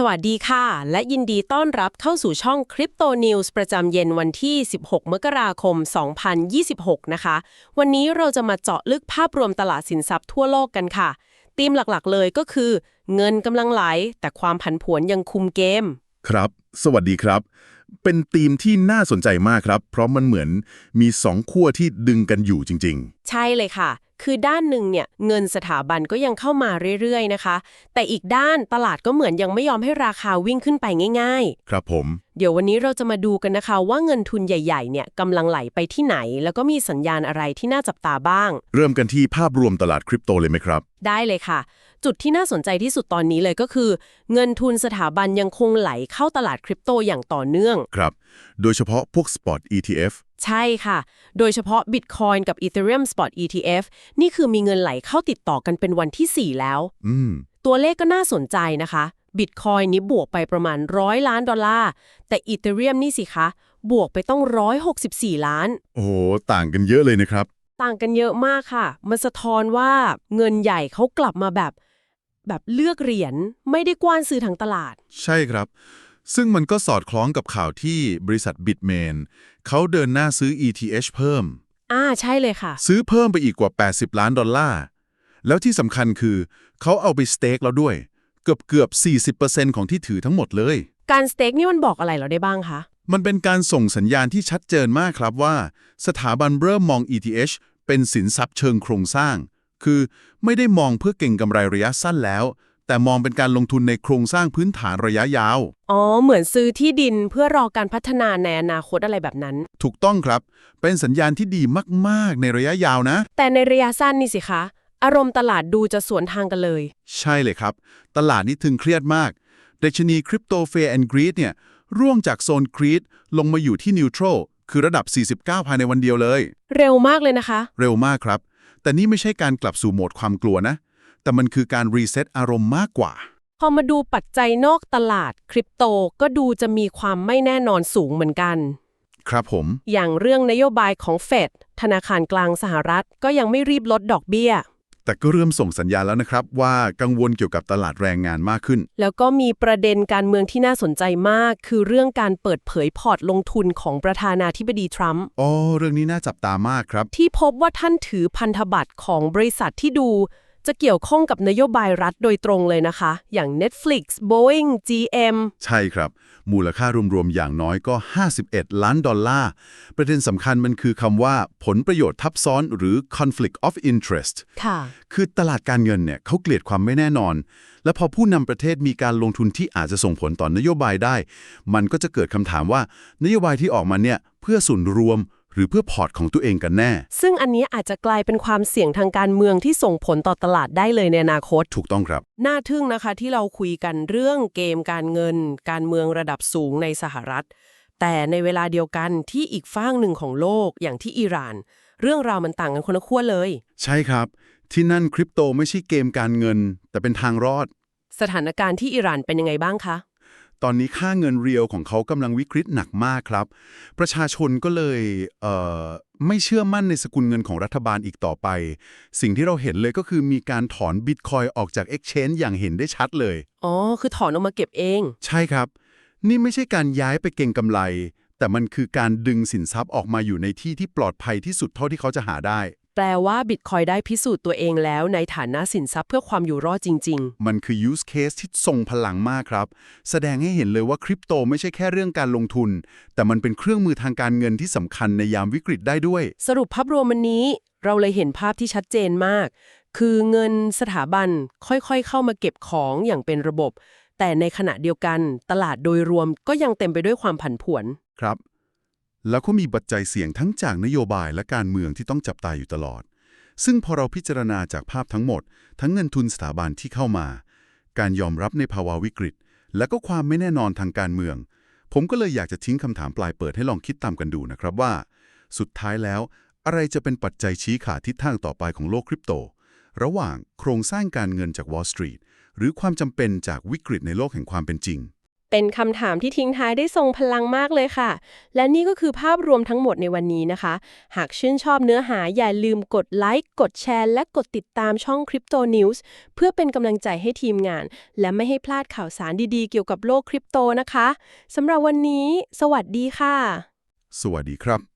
สวัสดีค่ะ และยินดีต้อนรับเข้าสู่ช่อง Crypto News ประจำเย็นวันที่ 16 มกราคม 2026 นะคะ วันนี้เราจะมาเจาะลึกภาพรวมตลาดสินทรัพย์ทั่วโลกกันค่ะธีมหลักๆ เลยก็คือ เงินกำลังไหล แต่ความผันผวนยังคุมเกม ครับ สวัสดีครับ เป็นธีมที่น่าสนใจมากครับ เพราะมันเหมือนมีสองขั้วที่ดึงกันอยู่จริงใช่เลยค่ะ คือด้านหนึ่งเนี่ยเงินสถาบันก็ยังเข้ามาเรื่อยๆนะคะ แต่อีกด้านตลาดก็เหมือนยังไม่ยอมให้ราคาวิ่งขึ้นไปง่ายๆๆครับผม เดี๋ยววันนี้เราจะมาดูกันนะคะ ว่าเงินทุนใหญ่ๆเนี่ยกำลังไหลไปที่ไหน แล้วก็มีสัญญาณอะไรที่น่าจับตาบ้าง เริ่มกันที่ภาพรวมตลาดคริปโตเลยไหมครับ ได้เลยค่ะ จุดที่น่าสนใจที่สุดตอนนี้เลยก็คือ เงินทุนสถาบันยังคงไหลเข้าตลาดคริปโตอย่างต่อเนื่อง ครับ โดยเฉพาะพวก Spot ETF ใช่ค่ะ โดยเฉพาะ Bitcoin กับ Ethereum Spot ETF นี่คือมีเงินไหลเข้าติดต่อกันเป็นวันที่ 4 แล้ว อืม ตัวเลขก็น่าสนใจนะคะ Bitcoin นี้บวกไปประมาณร้อยล้านดอลลาร์ แต่ Ethereum นี่สิคะ บวกไปต้อง 164 ล้าน โอ้โห ต่างกันเยอะเลยนะครับ ต่างกันเยอะมากค่ะ มันสะท้อนว่าเงินใหญ่เขากลับมาแบบ แบบเลือกเหรียญไม่ได้กว้านซื้อทั้งตลาด ใช่ครับ ซึ่งมันก็สอดคล้องกับข่าวที่บริษัท Bitmain เขาเดินหน้าซื้อ ETH เพิ่ม อ่าใช่เลยค่ะ ซื้อเพิ่มไปอีกกว่า 80 ล้านดอลลาร์ แล้วที่สำคัญคือ เขาเอาไปสเต็กแล้วด้วย เกือบเกือบ40%ของที่ถือทั้งหมดเลย การสเต็กนี่มันบอกอะไรเราได้บ้างคะ มันเป็นการส่งสัญญาณที่ชัดเจนมากครับว่า สถาบันเริ่มมอง ETH เป็นสินทรัพย์เชิงโครงสร้าง คือไม่ได้มองเพื่อเก่งกำไรระยะสั้นแล้ว แต่มองเป็นการลงทุนในโครงสร้างพื้นฐานระยะยาว อ๋อ เหมือนซื้อที่ดินเพื่อรอการพัฒนาในอนาคตอะไรแบบนั้น ถูกต้องครับ เป็นสัญญาณที่ดีมาก ๆ ในระยะยาวนะ แต่ในระยะสั้นนี่สิคะ อารมณ์ตลาดดูจะสวนทางกันเลย ใช่เลยครับ ตลาดนี้ถึงเครียดมากดัชนีคริปโตเฟร์แอนด์กรีดเนี่ย ร่วงจากโซนกรีดลงมาอยู่ที่นิวทรัลคือระดับ 49 ภายในวันเดียวเลย เร็วมากเลยนะคะ เร็วมากครับ แต่นี่ไม่ใช่การกลับสู่โหมดความกลัวนะ แต่มันคือการรีเซ็ตอารมณ์มากกว่า พอมาดูปัจจัยนอกตลาดคริปโตก็ดูจะมีความไม่แน่นอนสูงเหมือนกัน ครับผม อย่างเรื่องนโยบายของเฟดธนาคารกลางสหรัฐก็ยังไม่รีบลดดอกเบี้ย แต่ก็เริ่มส่งสัญญาณแล้วนะครับ ว่ากังวลเกี่ยวกับตลาดแรงงานมากขึ้น แล้วก็มีประเด็นการเมืองที่น่าสนใจมาก คือเรื่องการเปิดเผยพอร์ตลงทุนของประธานาธิบดีทรัมป์ อ๋อ เรื่องนี้น่าจับตามากครับ ที่พบว่าท่านถือพันธบัตรของบริษัทที่ดู จะเกี่ยวข้องกับนโยบายรัฐโดยตรงเลยนะคะ อย่าง Netflix Boeing GM ใช่ครับ มูลค่ารวมๆ อย่างน้อยก็ 51 ล้านดอลลาร์ ประเด็นสำคัญมันคือคำว่าผลประโยชน์ทับซ้อนหรือ conflict of interest ค่ะ คือตลาดการเงินเนี่ยเขาเกลียดความไม่แน่นอน และพอผู้นำประเทศมีการลงทุนที่อาจจะส่งผลต่อนนโยบายได้ มันก็จะเกิดคำถามว่านโยบายที่ออกมาเนี่ยเพื่อส่วนรวมห รือเพื่อพอร์ตของตัวเองกันแน่ ซึ่งอันนี้อาจจะกลายเป็นความเสี่ยงทางการเมืองที่ส่งผลต่อตลาดได้เลยในอนาคต ถูกต้องครับ น่าทึ่งนะคะที่เราคุยกันเรื่องเกมการเงิน การเมืองระดับสูงในสหรัฐ แต่ในเวลาเดียวกันที่อีกฝ้างหนึ่งของโลกอย่างที่อิหร่าน เรื่องราวมันต่างกันคนละขั้วเลย ใช่ครับ ที่นั่นคริปโตไม่ใช่เกมการเงิน แต่เป็นทางรอด สถานการณ์ที่อิหร่านเป็นยังไงบ้างคะ ตอนนี้ค่าเงินเรียวของเขากำลังวิกฤตหนักมากครับ ประชาชนก็เลยเอ่อไม่เชื่อมั่นในสกุลเงินของรัฐบาลอีกต่อไป สิ่งที่เราเห็นเลยก็คือมีการถอนบิตคอยออกจาก Exchange อย่างเห็นได้ชัดเลย อ๋อ คือถอนออกมาเก็บเอง ใช่ครับ นี่ไม่ใช่การย้ายไปเก็งกำไร แต่มันคือการดึงสินทรัพย์ออกมาอยู่ในที่ที่ปลอดภัยที่สุดเท่าที่เขาจะหาได้ แปลว่าบิตคอยได้พิสูจน์ตัวเองแล้วในฐานะสินทรัพย์เพื่อความอยู่รอดจริงมันคือ use case ที่ทรงพลังมากครับ แสดงให้เห็นเลยว่าคริปโตไม่ใช่แค่เรื่องการลงทุน แต่มันเป็นเครื่องมือทางการเงินที่สำคัญในยามวิกฤตได้ด้วยๆสรุปภาพรวมวันนี้ เราเลยเห็นภาพที่ชัดเจนมาก คือเงินสถาบันค่อยๆ เข้ามาเก็บของอย่างเป็นระบบ แต่ในขณะเดียวกัน ตลาดโดยรวมก็ยังเต็มไปด้วยความผันผวน ครับ แล้วก็มีปัจจัยเสี่ยงทั้งจากนโยบายและการเมืองที่ต้องจับตาอยู่ตลอด ซึ่งพอเราพิจารณาจากภาพทั้งหมด ทั้งเงินทุนสถาบันที่เข้ามา การยอมรับในภาวะวิกฤต และก็ความไม่แน่นอนทางการเมือง ผมก็เลยอยากจะทิ้งคำถามปลายเปิดให้ลองคิดตามกันดูนะครับว่า สุดท้ายแล้ว อะไรจะเป็นปัจจัยชี้ขาดทิศทางต่อไปของโลกคริปโต ระหว่างโครงสร้างการเงินจาก Wall Street หรือความจำเป็นจากวิกฤตในโลกแห่งความเป็นจริง เป็นคำถามที่ทิ้งท้ายได้ทรงพลังมากเลยค่ะ และนี่ก็คือภาพรวมทั้งหมดในวันนี้นะคะ หากชื่นชอบเนื้อหาอย่าลืมกดไลค์กดแชร์ และกดติดตามช่อง Crypto News เพื่อเป็นกำลังใจให้ทีมงาน และไม่ให้พลาดข่าวสารดีๆ เกี่ยวกับโลกคริปโตนะคะสำหรับวันนี้ สวัสดีค่ะ สวัสดีครับ